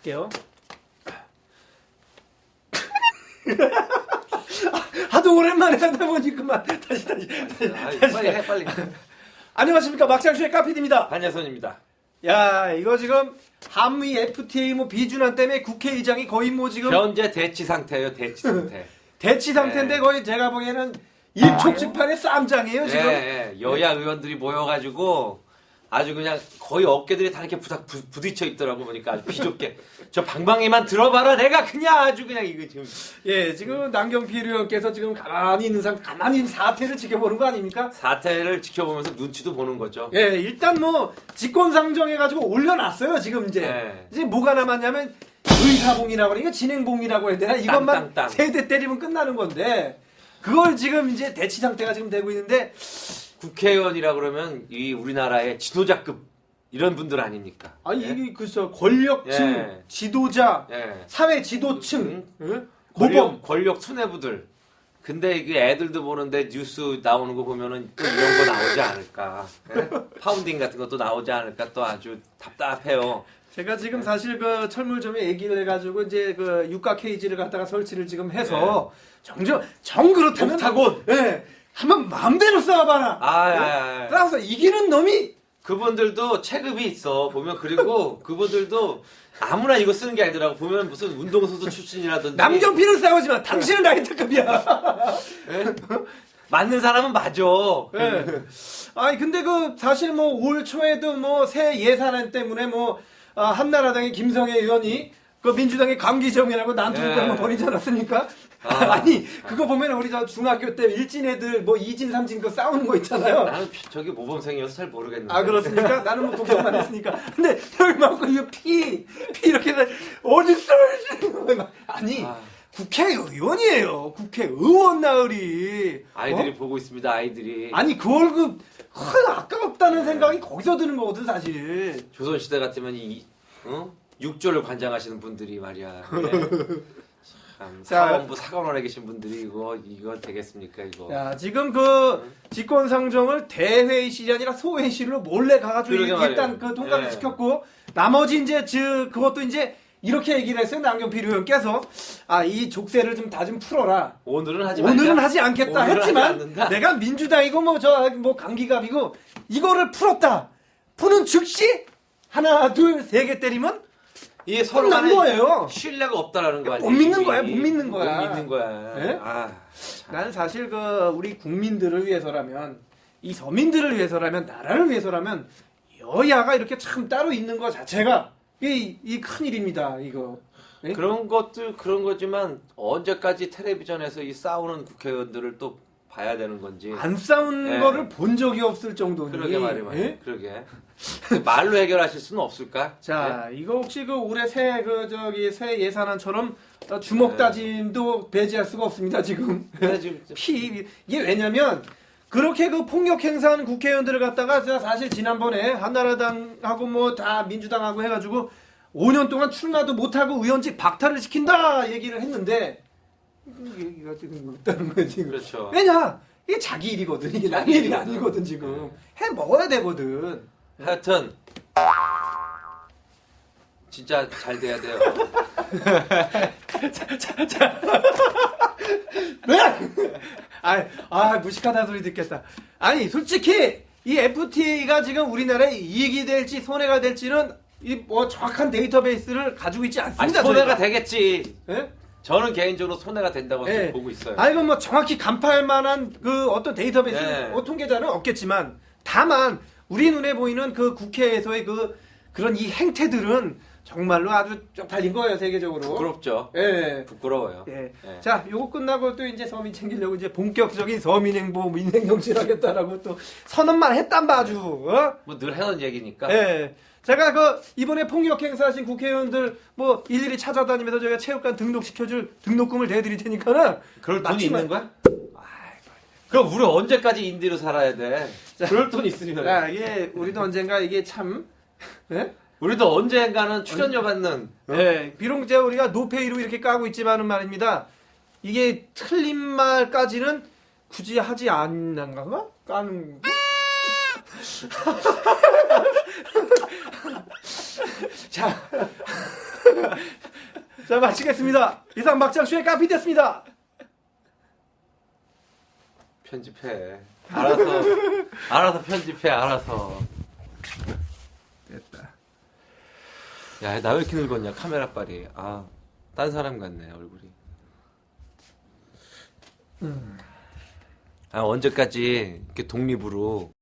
할게요. 하도 오랜만에 하다 보니까만 다시 다시 다시. 아이, 다시. 빨리 해 빨리. 안녕하십니까 막장쇼의 카피디입니다. 반야선입니다. 야 이거 지금 한미 FTA 뭐 비준안 때문에 국회의장이 거의 뭐 지금 현재 대치 상태예요 대치 상태. 대치 상태인데 네. 거의 제가 보기에는 일촉즉발의 쌈장이에요 지금. 예, 예. 여야 의원들이 모여가지고 아주 그냥 거의 어깨들이 다 이렇게 부닥 부, 부딪혀 있더라고 보니까 아주 비좁게 저 방방이만 들어봐라 내가 그냥 아주 그냥 이거 지금 예, 지금 남경필 의원께서 지금 가만히 있는 상, 가만히 사태를 지켜보는 거 아닙니까? 사태를 지켜보면서 눈치도 보는 거죠. 예, 일단 뭐 직권상정해 가지고 올려놨어요 지금 이제. 네. 이제 뭐가 남았냐면 의사봉이라고 그러니까 진행봉이라고 해야 되나? 이것만 땅, 땅. 세대 때리면 끝나는 건데 그걸 지금 이제 대치 상태가 지금 되고 있는데 국회의원이라 그러면 이 우리나라의 지도자급 이런 분들 아닙니까? 아니 예? 이게 글쎄 권력층, 예. 지도자, 예. 사회 지도층, 예? 모범. 권력, 권력 수뇌부들. 근데 이게 애들도 보는데 뉴스 나오는 거 보면은 또 이런 거 나오지 않을까. 예? 파운딩 같은 것도 나오지 않을까 또 아주 답답해요. 제가 지금 사실 그 철물점에 얘기를 해가지고 이제 그 유가 케이지를 갖다가 설치를 지금 해서 정정 정 그렇다면 옥타곤. 예 한번 마음대로 싸워봐라. 아, 아, 아, 아. 싸워서 이기는 놈이 그분들도 체급이 있어. 보면 그리고 그분들도 아무나 이거 쓰는 게 아니더라고. 보면 무슨 운동선수 출신이라든지. 남경필은 싸우지만 당신은 라이트급이야. 예? 맞는 사람은 맞아. 예. 아니 근데 그 사실 뭐 올 초에도 뭐 새 예산안 때문에 뭐 아, 한나라당의 김성애 의원이 그 민주당의 강기정이라고 난투극 예. 한번 벌이지 않았습니까? 아. 아. 니 그거 보면 우리 저 중학교 때 일진 애들 뭐 이진 삼진 그 싸우는 거 있잖아요. 나는 피- 저기 모범생이어서 잘 모르겠는데. 아 그렇습니까? 나는 뭐 독서만 했으니까. 근데 막고 이거 피, 피 이렇게 해서 어딨어? 아니 아. 국회의원이에요. 국회의원 나으리. 아이들이 어? 보고 있습니다. 아이들이. 아니 그 월급 헐 아까웠다는 생각이 거기서 드는 거거든 사실. 조선시대 같으면 이 어? 육조를 관장하시는 분들이 말이야. 예. 참, 자. 사원부 사관원에 계신 분들이 이거 이거 되겠습니까 이거. 야 지금 그 직권 상정을 대회의실이 아니라 소회의실로 몰래 가가지고 그러게 일단 말이에요. 그 통과를 예. 시켰고 나머지 이제 저 그것도 이제 이렇게 얘기를 했어요 남경필 의원께서 아 이 족쇄를 좀 다 좀 풀어라. 오늘은 하지 말자. 오늘은 하지 않겠다 오늘은 했지만 하지 않는다. 내가 민주당이고 뭐 저 뭐 강기갑이고 이거를 풀었다. 푸는 즉시 하나 둘 세 개 때리면 이게 서로 간에 거예요. 신뢰가 없다라는 거 아니에요? 못 믿는. 거야, 못 믿는 거야. 못 믿는 거야. 예? 아, 나는 사실 그 우리 국민들을 위해서라면 이 서민들을 위해서라면 나라를 위해서라면 여야가 이렇게 참 따로 있는 것 자체가 이이큰 일입니다. 이거. 예? 그런 것도 그런 거지만 언제까지 텔레비전에서 이 싸우는 국회의원들을 또 봐야 되는 건지. 안 싸운 예. 거를 본 적이 없을 정도니. 그러게 말이 말이야. 예? 그러게. 말로 해결하실 수는 없을까? 자, 이거 혹시 그 올해 새 그 저기 새 예산안처럼 어, 주먹 네. 다짐도 배제할 수가 없습니다 지금. 네, 지금 피 이게 왜냐면 그렇게 그 폭력 행사하는 국회의원들을 갖다가 제가 사실 지난번에 한나라당하고 뭐 다 민주당하고 해가지고 5년 동안 출마도 못하고 의원직 박탈을 시킨다 얘기를 했는데 얘기가 지금 없다는 거야 지금. 그렇죠. 왜냐 이게 자기 일이거든 이게 남 일이 아니거든 지금 해 먹어야 되거든. 하여튼 진짜 잘 돼야 돼요. 왜? 아, 아 무식하다 소리 듣겠다. 아니 솔직히 이 FTA가 지금 우리나라에 이익이 될지 손해가 될지는 이 뭐 정확한 데이터베이스를 가지고 있지 아니 않습니다. 손해가 저희가. 되겠지. 예? 저는 개인적으로 손해가 된다고 예. 보고 있어요. 아 이건 뭐 정확히 간파할 만한 그 어떤 데이터베이스 네. 어, 통계자는 없겠지만 다만 우리 눈에 보이는 그 국회에서의 그 그런 이 행태들은 정말로 아주 쪽팔린 거예요 세계적으로. 부끄럽죠. 예. 부끄러워요. 예. 예. 자, 요거 끝나고 또 이제 서민 챙기려고 이제 본격적인 서민 행보 민생 정치하겠다라고 또 선언만 했단 바주. 어? 뭐늘 해던 얘기니까. 예. 제가 그 이번에 폭력 행사하신 국회의원들 뭐 일일이 찾아다니면서 저희가 체육관 등록시켜줄 등록금을 대드릴 테니까는 그럴 돈이 맞지만- 있는 거야? 그럼 우리 언제까지 인디로 살아야 돼? 그럴 돈 있으면. 야, 이게 우리도 언젠가 이게 참 예? 우리도 언젠가는 출연료 받는 예, 비록 이제 우리가 노페이로 이렇게 까고 있지만은 말입니다. 이게 틀린 말까지는 굳이 하지 않는가? 까는 자, 자 마치겠습니다. 이상 막장쇼의 까피 됐습니다. 편집해. 알아서 알아서 편집해. 알아서. 됐다. 야, 나 왜 이렇게 늙었냐? 카메라 빨이. 아, 딴 사람 같네 얼굴이. 아, 언제까지 이렇게 독립으로